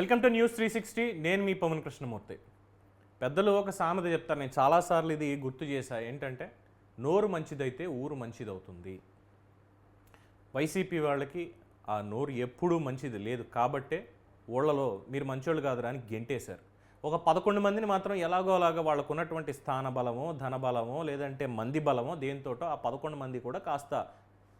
Welcome to news three sixty. నేను మీ పవన్ కృష్ణమూర్తి. పెద్దలు ఒక సామెత చెప్తారు నేను చాలాసార్లు ఇది గుర్తు చేశా. ఏంటంటే నోరు మంచిదైతే ఊరు మంచిదవుతుంది. వైసీపీ వాళ్ళకి ఆ నోరు ఎప్పుడూ మంచిది లేదు. కాబట్టే ఊళ్ళలో మీరు మంచోళ్ళు కాదురా అని గెంటేశారు. ఒక పదకొండు మందిని మాత్రం ఎలాగో అలాగా వాళ్ళకు ఉన్నటువంటి స్థాన బలమో ధన బలమో లేదంటే మంది బలమో దేనితోటో ఆ పదకొండు మంది కూడా కాస్త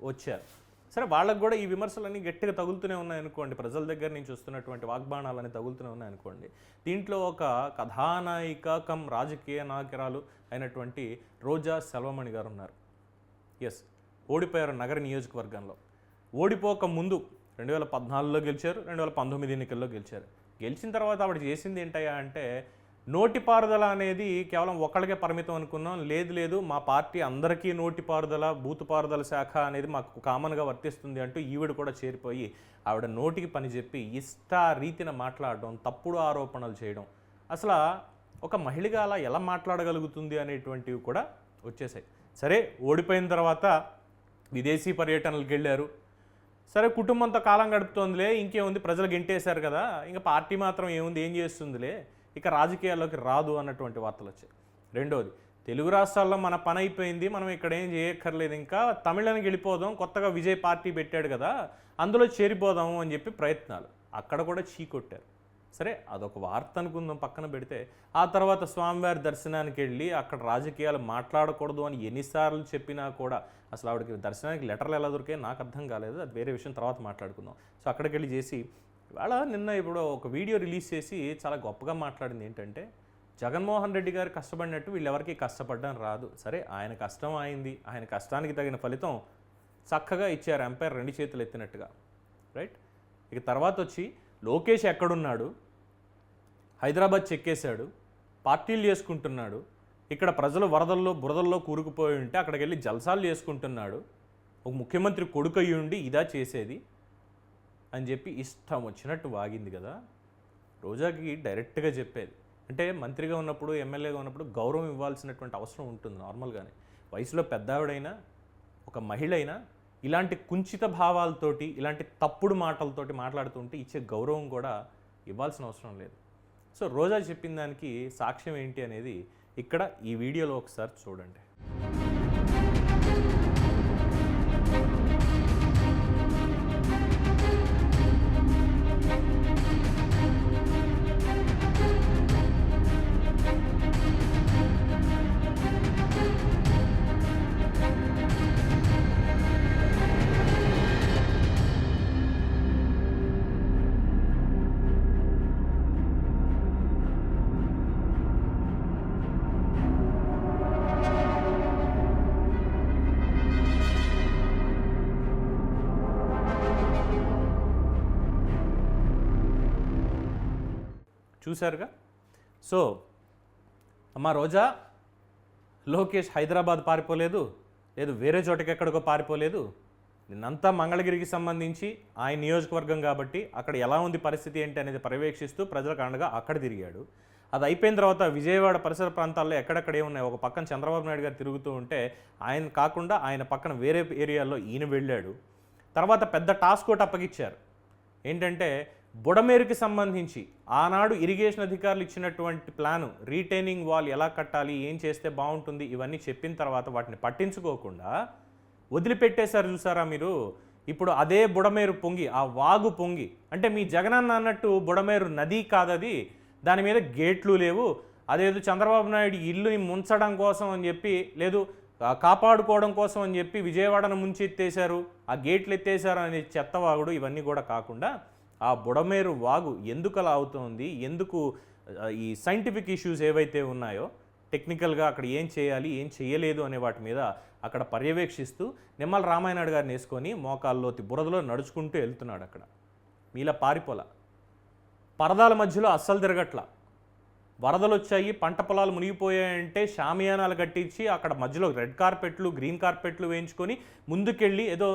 వచ్చారు. సరే వాళ్ళకు కూడా ఈ విమర్శలన్నీ గట్టిగా తగులుతూనే ఉన్నాయి అనుకోండి. ప్రజల దగ్గర నుంచి వస్తున్నటువంటి వాగ్బాణాలన్నీ తగులుతూనే ఉన్నాయి అనుకోండి. దీంట్లో ఒక కథానాయిక కం రాజకీయ నాయకురాలు అయినటువంటి రోజా సెల్వమణి గారు ఉన్నారు. ఎస్ ఓడిపోయారు నగర నియోజకవర్గంలో. ఓడిపోక ముందు రెండు వేల పద్నాలుగులో గెలిచారు రెండు వేల పంతొమ్మిది ఎన్నికల్లో గెలిచారు. గెలిచిన తర్వాత ఆవిడ చేసింది ఏంటయ్యా అంటే నోటిపారుదల అనేది కేవలం ఒక్కడికే పరిమితం అనుకున్నాం లేదు లేదు మా పార్టీ అందరికీ నోటిపారుదల బూతుపారుదల శాఖ అనేది మాకు కామన్గా వర్తిస్తుంది అంటూ ఈవిడ కూడా చేరిపోయి ఆవిడ నోటికి పని చెప్పి ఇష్ట రీతిన మాట్లాడడం తప్పుడు ఆరోపణలు చేయడం. అసలు ఒక మహిళగా అలా ఎలా మాట్లాడగలుగుతుంది అనేటువంటివి కూడా వచ్చేసాయి. సరే ఓడిపోయిన తర్వాత విదేశీ పర్యటనలకు వెళ్ళారు. సరే కుటుంబంతో కాలం గడుపుతోందిలే ఇంకేముంది ప్రజలు గెంటేశారు కదా ఇంకా పార్టీ మాత్రం ఏముంది ఏం చేస్తుందిలే? ఇక రాజకీయాల్లోకి రాదు అన్నటువంటి వార్తలు వచ్చాయి. రెండోది తెలుగు రాష్ట్రాల్లో మన పని అయిపోయింది మనం ఇక్కడ ఏం చేయక్కర్లేదు ఇంకా తమిళనానికి వెళ్ళిపోదాం కొత్తగా విజయ్ పార్టీ పెట్టాడు కదా అందులో చేరిపోదాము అని చెప్పి ప్రయత్నాలు. అక్కడ కూడా చీకొట్టారు సరే అదొక వార్త అనుకుందాం పక్కన పెడితే ఆ తర్వాత స్వామివారి దర్శనానికి వెళ్ళి అక్కడ రాజకీయాలు మాట్లాడకూడదు అని ఎన్నిసార్లు చెప్పినా కూడా అసలు ఆవిడకి దర్శనానికి లెటర్లు ఎలా దొరికాయి నాకు అర్థం కాలేదు అది వేరే విషయం తర్వాత మాట్లాడుకుందాం. సో అక్కడికి వెళ్ళి చేసి ఇవాళ నిన్న ఇప్పుడు ఒక వీడియో రిలీజ్ చేసి చాలా గొప్పగా మాట్లాడింది ఏంటంటే జగన్మోహన్ రెడ్డి గారు కష్టపడినట్టు వీళ్ళెవరికి కష్టపడడం రాదు. సరే ఆయన కష్టం అయింది ఆయన కష్టానికి తగిన ఫలితం చక్కగా ఇచ్చారు ఎంపైర్ రెండు చేతులు ఎత్తినట్టుగా. రైట్? ఇక తర్వాత వచ్చి లోకేష్ ఎక్కడున్నాడు? హైదరాబాద్ చెక్కేశాడు పార్టీలు చేసుకుంటున్నాడు ఇక్కడ ప్రజలు వరదల్లో బురదల్లో కూరుకుపోయి ఉంటే అక్కడికి వెళ్ళి జల్సాలు చేసుకుంటున్నాడు ఒక ముఖ్యమంత్రి కొడుకు అయ్యి ఉండి ఇదా చేసేది? అని చెప్పి ఇష్టం వచ్చినట్టు వాగింది కదా. రోజాకి డైరెక్ట్గా చెప్పేది. అంటే మంత్రిగా ఉన్నప్పుడు ఎమ్మెల్యేగా ఉన్నప్పుడు గౌరవం ఇవ్వాల్సినటువంటి అవసరం ఉంటుంది నార్మల్గానే. వయసులో పెద్దావిడైనా ఒక మహిళ అయినా ఇలాంటి కుంచిత భావాలతోటి ఇలాంటి తప్పుడు మాటలతోటి మాట్లాడుతుంటే ఇచ్చే గౌరవం కూడా ఇవ్వాల్సిన అవసరం లేదు. సో రోజా చెప్పిన దానికి సాక్ష్యం ఏంటి అనేది ఇక్కడ ఈ వీడియోలో ఒకసారి చూడండి. చూశారుగా? సో అమ్మ రోజా లోకేష్ హైదరాబాద్ పారిపోలేదు లేదు వేరే చోటకి ఎక్కడికో పారిపోలేదు. నిన్నంతా మంగళగిరికి సంబంధించి ఆయన నియోజకవర్గం కాబట్టి అక్కడ ఎలా ఉంది పరిస్థితి ఏంటి అనేది పర్యవేక్షిస్తూ ప్రజలకు అండగా అక్కడ తిరిగాడు. అది అయిపోయిన తర్వాత విజయవాడ పరిసర ప్రాంతాల్లో ఎక్కడెక్కడే ఉన్నాయి ఒక పక్కన చంద్రబాబు నాయుడు గారు తిరుగుతూ ఉంటే ఆయన కాకుండా ఆయన పక్కన వేరే ఏరియాల్లో ఈయన వెళ్ళాడు. తర్వాత పెద్ద టాస్క్ ఒకటి అప్పగిచ్చారు. ఏంటంటే బుడమేరుకి సంబంధించి ఆనాడు ఇరిగేషన్ అధికారులు ఇచ్చినటువంటి ప్లాను రీటైనింగ్ వాల్ ఎలా కట్టాలి ఏం చేస్తే బాగుంటుంది ఇవన్నీ చెప్పిన తర్వాత వాటిని పట్టించుకోకుండా వదిలిపెట్టేశారు చూసారా మీరు? ఇప్పుడు అదే బుడమేరు పొంగి ఆ వాగు పొంగి అంటే మీ జగనన్న అన్నట్టు బుడమేరు నది కాదది దాని మీద గేట్లు లేవు అదేదో చంద్రబాబు నాయుడు ఇల్లుని ముంచడం కోసం అని చెప్పి లేదు కాపాడుకోవడం కోసం అని చెప్పి విజయవాడను ముంచి ఎత్తేశారు ఆ గేట్లు ఎత్తేశారు అనే చెత్తవాగుడు ఇవన్నీ కూడా కాకుండా ఆ బుడమేరు వాగు ఎందుకు అలా అవుతోంది? ఎందుకు ఈ సైంటిఫిక్ ఇష్యూస్ ఏవైతే ఉన్నాయో టెక్నికల్గా అక్కడ ఏం చేయాలి ఏం చేయలేదు అనే వాటి మీద అక్కడ పర్యవేక్షిస్తూ నిమ్మల రామాయణాడు గారిని వేసుకొని మోకాల్లోతి బురదలో నడుచుకుంటూ వెళ్తున్నాడు అక్కడ. మీలా పారిపోలా. పరదాల మధ్యలో అస్సలు తిరగట్ల. వరదలు వచ్చాయి పంట పొలాలు మునిగిపోయాయంటే షామియానాలు కట్టించి అక్కడ మధ్యలో రెడ్ కార్పెట్లు గ్రీన్ కార్పెట్లు వేయించుకొని ముందుకెళ్ళి ఏదో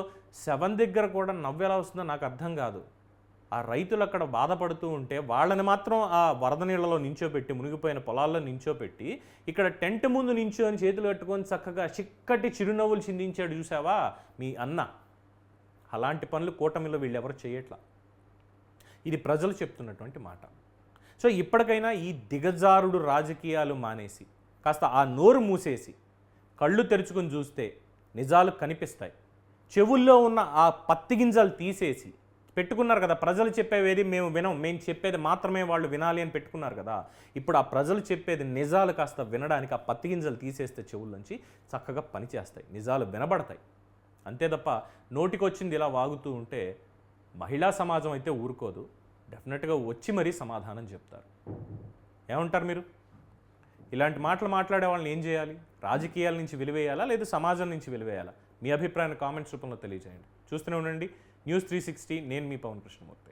సెవెన్ దగ్గర కూడా నవ్వెలా వస్తుందో నాకు అర్థం కాదు. ఆ రైతులు అక్కడ బాధపడుతూ ఉంటే వాళ్ళని మాత్రం ఆ వరద నీళ్ళలో నించోపెట్టి మునిగిపోయిన పొలాల్లో నించోపెట్టి ఇక్కడ టెంట్ ముందు నించోని చేతులు కట్టుకొని చక్కగా చిక్కటి చిరునవ్వులు చిందించాడు చూసావా మీ అన్న. అలాంటి పనులు కూటమిలో వీళ్ళెవరు చేయట్లా? ఇది ప్రజలు చెప్తున్నటువంటి మాట. సో ఇప్పటికైనా ఈ దిగజారుడు రాజకీయాలు మానేసి కాస్త ఆ నోరు మూసేసి కళ్ళు తెరుచుకొని చూస్తే నిజాలు కనిపిస్తాయి. చెవుల్లో ఉన్న ఆ పత్తి గింజలు తీసేసి పెట్టుకున్నారు కదా. ప్రజలు చెప్పేవేది మేము వినం. మేము చెప్పేది మాత్రమే వాళ్ళు వినాలి అని పెట్టుకున్నారు కదా. ఇప్పుడు ఆ ప్రజలు చెప్పేది నిజాలు కాస్త వినడానికి ఆ పత్తి గింజలు తీసేస్తే చెవుల్లోంచి చక్కగా పనిచేస్తాయి నిజాలు వినబడతాయి. అంతే తప్ప నోటికొచ్చింది ఇలా వాగుతూ ఉంటే మహిళా సమాజం అయితే ఊరుకోదు. డెఫినెట్గా వచ్చి మరీ సమాధానం చెప్తారు. ఏమంటారు మీరు? ఇలాంటి మాటలు మాట్లాడే వాళ్ళని ఏం చేయాలి? రాజకీయాల నుంచి వెలివేయాలా? లేదా సమాజం నుంచి వెలివేయాలా? మీ అభిప్రాయాన్ని కామెంట్స్ రూపంలో తెలియజేయండి. చూస్తూనే ఉండండి. న్యూస్ త్రీ సిక్స్టీ నేను మీ పవన్ కృష్ణమూర్తి.